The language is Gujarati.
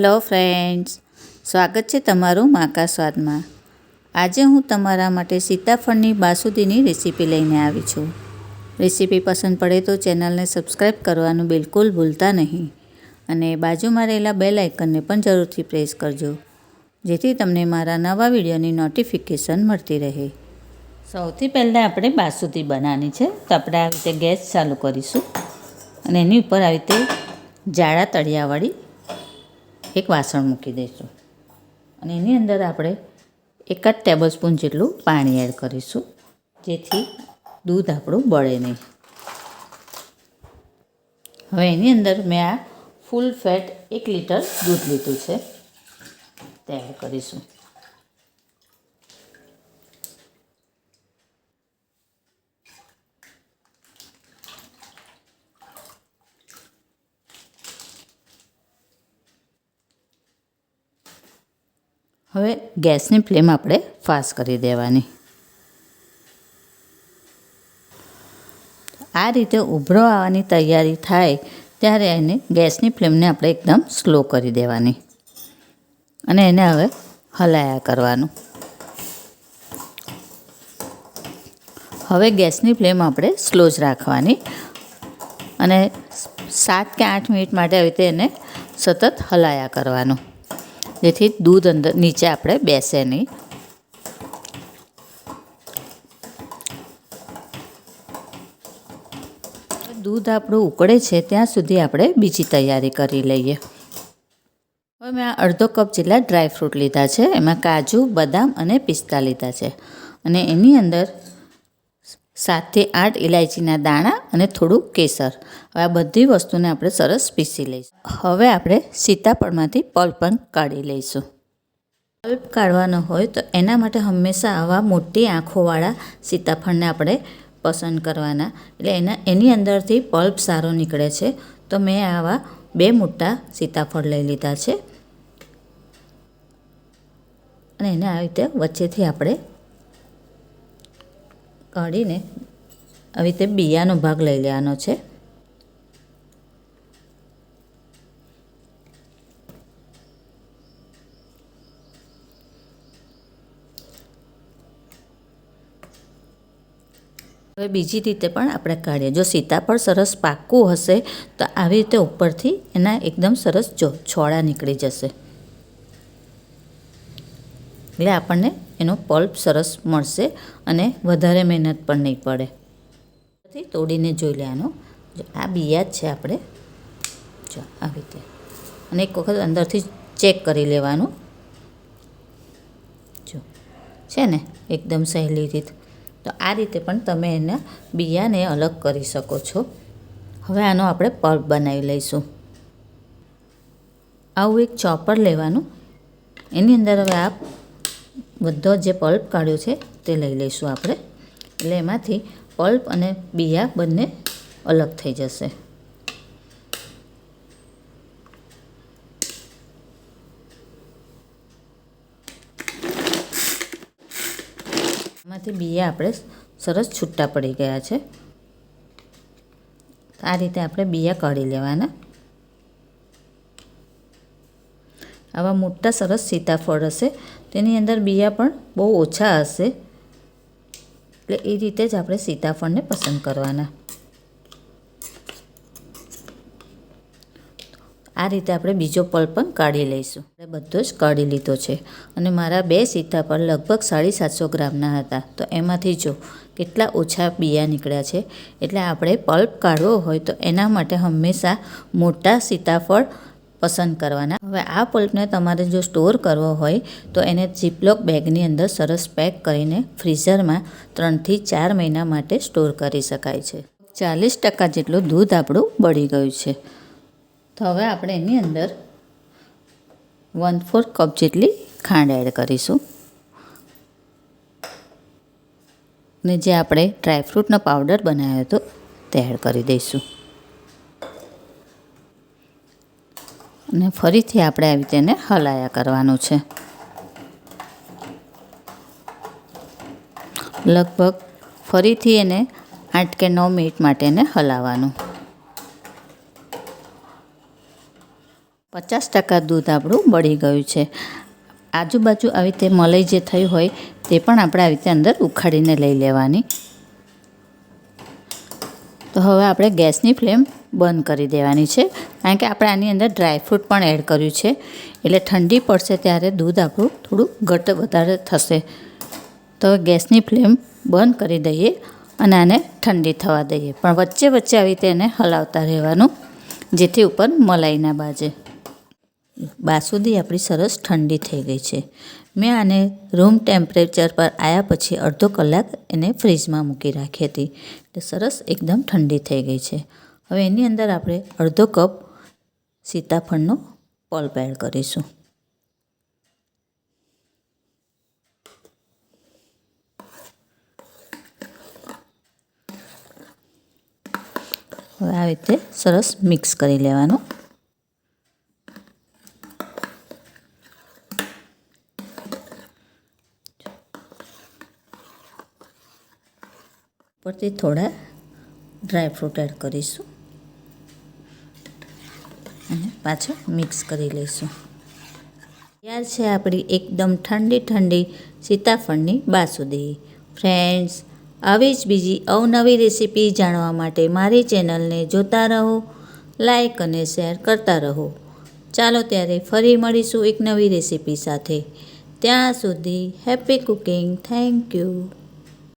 હલો ફ્રેન્ડ્સ સ્વાગત છે તમારું માકા સ્વાદમાં. આજે હું તમારા માટે સીતાફળની બાસુદીની રેસીપી લઈને આવી છું. રેસીપી પસંદ પડે તો ચેનલને સબસ્ક્રાઈબ કરવાનું બિલકુલ ભૂલતા નહીં. અને બાજુમાં રહેલા બેલ આઇકનને પણ જરૂરથી પ્રેસ કરજો, જેથી તમને મારા નવા વિડીયોની નોટિફિકેશન મળતી રહે. સૌથી પહેલાં આપણે બાસુદી બનાવવાની છે, તો આપણે આવી રીતે ગેસ ચાલુ કરીશું. અને એની ઉપર આવી રીતે જાડા તળિયાવાળી એક વાસણ મૂકી દઈશું. અને એની અંદર આપણે એકાદ ટેબલ સ્પૂન જેટલું પાણી એડ કરીશું, જેથી દૂધ આપણું બળે નહીં. હવે એની અંદર મેં આ ફૂલ ફેટ એક લીટર દૂધ લીધું છે. તે એડ કરીશું. હવે ગેસની ફ્લેમ આપણે ફાસ્ટ કરી દેવાની. આ રીતે ઉભરો આવવાની તૈયારી થાય ત્યારે એને ગેસની ફ્લેમને આપણે એકદમ સ્લો કરી દેવાની. અને એને હવે હલાયા કરવાનું. હવે ગેસની ફ્લેમ આપણે સ્લો જ રાખવાની અને સાત કે આઠ મિનિટ માટે આવી રીતે એને સતત હલાયા કરવાનું. જેથી દૂધ અંદર નીચે આપણે બેસે નહીં. દૂધ આપણું ઉકળે છે, ત્યાં સુધી આપણે બીજી તૈયારી કરી લઈએ. હવે મેં અડધો કપ જેટલા ડ્રાયફ્રૂટ લીધા છે, એમાં કાજુ, બદામ અને પિસ્તા લીધા છે. અને એની અંદર સાતથી આઠ ઇલાયચીના દાણા અને થોડું કેસર. હવે આ બધી વસ્તુને આપણે સરસ પીસી લઈશું. હવે આપણે સીતાફળમાંથી પલ્પ પણ કાઢી લઈશું. પલ્પ કાઢવાનો હોય તો એના માટે હંમેશા આવા મોટી આંખોવાળા સીતાફળને આપણે પસંદ કરવાના. એટલે એના, એની અંદરથી પલ્પ સારો નીકળે છે. તો મેં આવા બે મોટા સીતાફળ લઈ લીધા છે. અને એને આવી રીતે વચ્ચેથી આપણે કાઢીને આવી રીતે બિયાનો ભાગ લઈ લેવાનો છે. હવે બીજી રીતે પણ આપણે કાઢીએ. જો સીતાફળ સરસ પાકું હશે, તો આવી રીતે ઉપરથી એના એકદમ સરસ જો છોડા નીકળી જશે. એટલે આપણને એનો પલ્પ સરસ મળશે અને વધારે મહેનત પણ નહીં પડે. તોડીને જોઈ લેવાનું. આ બિયા જ છે આપણે. જો આવી રીતે. અને એક વખત અંદરથી ચેક કરી લેવાનું. જો. છે ને? એકદમ સહેલી રીત. તો આ રીતે પણ તમે એના બિયાને અલગ કરી શકો છો. હવે આનો આપણે પલ્પ બનાવી લઈશું. આવું એક ચોપર લેવાનું. એની અંદર હવે આ બધો જે પલ્પ કાઢ્યો છે તે લઈ લઈશું આપણે. એટલે એમાંથી પલ્પ અને બિયા બંને અલગ થઈ જશે. એમાંથી બિયા આપણે સરસ છૂટા પડી ગયા છે. આ રીતે આપણે બિયા કાઢી લેવાના. આવા મોટા સરસ સીતાફળ હશે. તેની અંદર બિયા પણ બહુ ઓછા હશે. એટલે એ રીતે જ આપણે સીતાફળને પસંદ કરવાના. આ રીતે આપણે બીજો પલ પણ કાઢી લઈશું. આપણે બધો જ કાઢી લીધો છે. અને મારા બે સીતાફળ લગભગ સાડી સાતસો ગ્રામના હતા. તો એમાંથી જો કેટલા ઓછા બિયા નીકળ્યા છે. એટલે આપણે પલ્પ કાઢવો હોય તો એના માટે હંમેશા મોટા સીતાફળ પસંદ કરવાના. હવે આ પલ્પને તમારે જો સ્ટોર કરવો હોય, તો એને ઝીપલોક બેગની અંદર સરસ પેક કરીને ફ્રીઝરમાં ત્રણથી ચાર મહિના માટે સ્ટોર કરી શકાય છે. ચાલીસ ટકા જેટલું દૂધ આપણું બળી ગયું છે. તો હવે આપણે એની અંદર વન ફોર્થ કપ જેટલી ખાંડ એડ કરીશું. ને જે આપણે ડ્રાયફ્રૂટનો પાવડર બનાવ્યો હતો, તે એડ કરી દઈશું. અને ફરીથી આપણે આવી તેને હલાયા કરવાનું છે. લગભગ ફરીથી એને આઠ કે નવ મિનિટ માટે એને હલાવવાનું. પચાસ ટકા દૂધ આપણું બળી ગયું છે. આજુબાજુ આવી રીતે મલાઈ જે થઈ હોય તે પણ આપણે આવી રીતે અંદર ઉખાડીને લઈ લેવાની. તો હવે આપણે ગેસની ફ્લેમ બંધ કરી દેવાની છે. કારણ કે આપણે આની અંદર ડ્રાયફ્રૂટ પણ એડ કર્યું છે. એટલે ઠંડી પડશે ત્યારે દૂધ આપણું થોડું ઘટ વધારે થશે. તો ગેસની ફ્લેમ બંધ કરી દઈએ અને આને ઠંડી થવા દઈએ. પણ વચ્ચે વચ્ચે આવી રીતે એને હલાવતા રહેવાનું, જેથી ઉપર મલાઈ ના બાજે. બાસુંદી આપણી સરસ ઠંડી થઈ ગઈ છે. મેં આને રૂમ ટેમ્પરેચર પર આવ્યા પછી અડધો કલાક એને ફ્રીજમાં મૂકી રાખી હતી. એટલે સરસ એકદમ ઠંડી થઈ ગઈ છે. હવે એની અંદર આપણે અડધો કપ સીતાફળનો પલ્પ એડ કરીશું. હવે આવી રીતે સરસ મિક્સ કરી લેવાનું. ઉપરથી થોડા ડ્રાયફ્રૂટ એડ કરીશું. અને પાછળ મિક્સ કરી લઈશું. તૈયાર છે આપણી એકદમ ઠંડી ઠંડી સીતાફળની બાસુદી. ફ્રેન્ડ્સ આવી જ બીજી અવનવી રેસીપી જાણવા માટે મારી ચેનલને જોતા રહો લાઈક અને શેર કરતા રહો. ચાલો ત્યારે ફરી મળીશું એક નવી રેસીપી સાથે. ત્યાં સુધી હેપી કુકિંગ થેન્ક યુ